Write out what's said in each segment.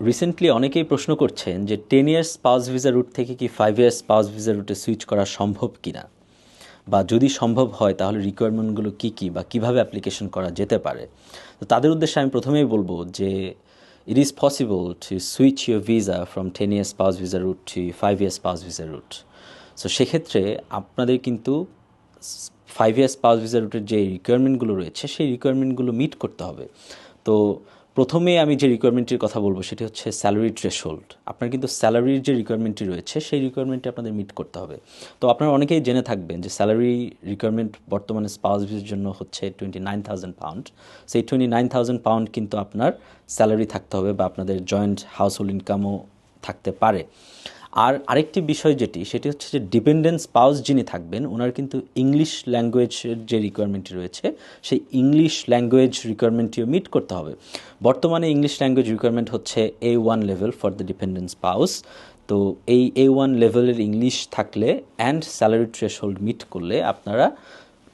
Recently অনেকেই প্রশ্ন করছেন যে ten years spouse visa route থেকে কি ফাইভ ইয়ার্স পাউস ভিসা রুটে সুইচ করা সম্ভব কি না বা যদি সম্ভব হয়, তাহলে রিকোয়ারমেন্টগুলো কী কী বা কীভাবে অ্যাপ্লিকেশন করা যেতে পারে? তো তাদের উদ্দেশ্যে আমি প্রথমেই বলব যে it is possible to switch your visa from ten years spouse visa route to five years spouse visa route so সেক্ষেত্রে আপনাদের কিন্তু ফাইভ ইয়ার্স পাস ভিসা রুটের যে রিকোয়ারমেন্টগুলো রয়েছে, সেই রিকোয়ারমেন্টগুলো মিট করতে হবে। তো প্রথমে আমি যে রিকোয়ারমেন্টটির কথা বলব সেটি হচ্ছে স্যালারি থ্রেশহোল্ড আপনার কিন্তু স্যালারির যে রিকোয়ারমেন্টটি রয়েছে, সেই রিকোয়ারমেন্টটি আপনাদের মিট করতে হবে। তো আপনারা অনেকেই জেনে থাকবেন যে স্যালারি রিকোয়ারমেন্ট বর্তমানে স্পাউস ভিসার জন্য হচ্ছে টোয়েন্টি নাইন থাউজেন্ড পাউন্ড সেই টোয়েন্টি নাইন থাউজেন্ড পাউন্ড কিন্তু আপনার স্যালারি থাকতে হবে বা আপনাদের জয়েন্ট হাউস হোল্ড ইনকামও থাকতে পারে। আর আরেকটি বিষয় যেটি, সেটি হচ্ছে যে ডিপেন্ডেন্স পাউস যিনি থাকবেন ওনার কিন্তু ইংলিশ ল্যাঙ্গুয়েজের যে রিকোয়ারমেন্টটি রয়েছে, সেই ইংলিশ ল্যাঙ্গুয়েজ রিকোয়ারমেন্টটিও মিট করতে হবে। বর্তমানে ইংলিশ ল্যাঙ্গুয়েজ রিকোয়ারমেন্ট হচ্ছে A one level for the dependence spouse তো এই এ ওয়ান লেভেলের ইংলিশ থাকলে অ্যান্ড স্যালারি থ্রেশহোল্ড মিট করলে আপনারা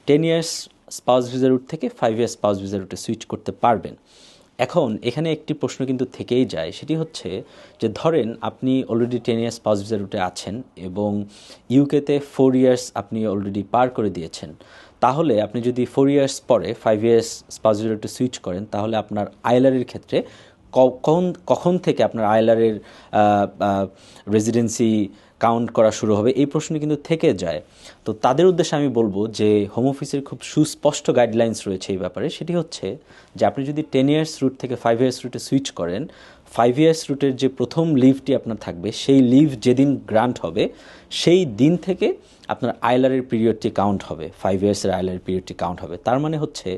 ten years spouse visa route থেকে ফাইভ ইয়ার্স স্পাউস ভিসা রুটে সুইচ করতে পারবেন। এখন এখানে একটি প্রশ্ন কিন্তু থেকেই যায়। সেটি হচ্ছে যে ধরেন আপনি already ten years spouse visa রুটে আছেন এবং ইউকেতে ফোর ইয়ার্স আপনি অলরেডি পার করে দিয়েছেন। তাহলে আপনি যদি ফোর ইয়ার্স পরে ফাইভ ইয়ার্স স্পাস ভিসা রুটে সুইচ করেন, তাহলে আপনার আইলারের ক্ষেত্রে কখন কখন থেকে আপনার আইলারের রেজিডেন্সি কাউন্ট করা শুরু হবে, এই প্রশ্ন কিন্তু থেকে যায়। তো তাদের উদ্দেশ্যে আমি বলব যে হোম অফিসের খুব সুস্পষ্ট গাইডলাইন্স রয়েছে এই ব্যাপারে। সেটি হচ্ছে যে, আপনি যদি টেন ইয়ার্স রুট থেকে ফাইভ ইয়ার্স রুটে সুইচ করেন ফাইভ ইয়ার্স রুটের যে প্রথম লিভটি আপনার থাকবে, সেই লিভ যেদিন গ্রান্ট হবে, সেই দিন থেকে আপনার আইলারের পিরিয়ডটি কাউন্ট হবে ফাইভ ইয়ার্সের আইলারের পিরিয়ডটি কাউন্ট হবে। তার মানে হচ্ছে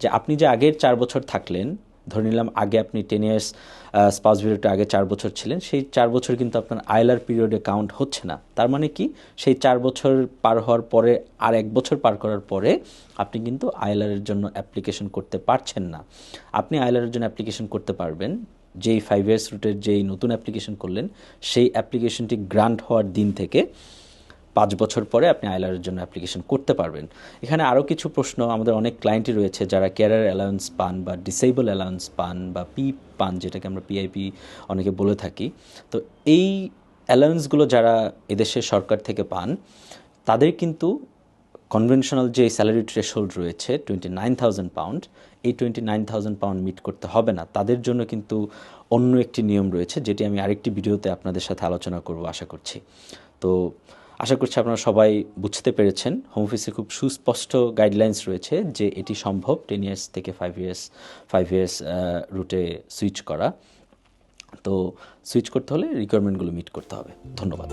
যে, আপনি যে আগের চার বছর থাকলেন ধরে নিলাম আগে আপনি টেন ইয়ার্স স্পাউস পিরিয়ডে আগে চার বছর ছিলেন, সেই চার বছর কিন্তু আপনার আইলার পিরিয়ডে কাউন্ট হচ্ছে না। তার মানে কি? সেই চার বছর পার হওয়ার পরে আর এক বছর পার করার পরে আপনি কিন্তু আইলারের জন্য অ্যাপ্লিকেশন করতে পারছেন না। আপনি আইলারের জন্য অ্যাপ্লিকেশন করতে পারবেন, যেই ফাইভ ইয়ার্স রুটের যেই নতুন অ্যাপ্লিকেশন করলেন, সেই অ্যাপ্লিকেশনটি গ্রান্ট হওয়ার দিন থেকে পাঁচ বছর পরে আপনি আইলারের জন্য অ্যাপ্লিকেশন করতে পারবেন। এখানে আরও কিছু প্রশ্ন, আমাদের অনেক ক্লায়েন্টই রয়েছে যারা ক্যারিয়ার অ্যালাউন্স পান বা ডিসেবল অ্যালাউন্স পান বা পি পান, যেটাকে আমরা পিআইপি অনেকে বলে থাকি। তো এই অ্যালাউন্সগুলো যারা এদেশের সরকার থেকে পান, তাদের কিন্তু কনভেনশনাল যে স্যালারি থ্রেশহোল্ড রয়েছে টোয়েন্টি নাইন থাউজেন্ড পাউন্ড এই twenty nine thousand pound meet করতে হবে না। তাদের জন্য কিন্তু অন্য একটি নিয়ম রয়েছে, যেটি আমি আরেকটি ভিডিওতে আপনাদের সাথে আলোচনা করব, আশা করছি। তো আশা করছি আপনারা সবাই বুঝতে পেরেছেন। হোম অফিসে খুব সুস্পষ্ট গাইডলাইন্স রয়েছে যে এটি সম্ভব টেন ইয়ার্স থেকে ফাইভ ইয়ার্স ফাইভ ইয়ার্স রুটে সুইচ করা। তো সুইচ করতে হলে রিকোয়ারমেন্টগুলো মিট করতে হবে। ধন্যবাদ।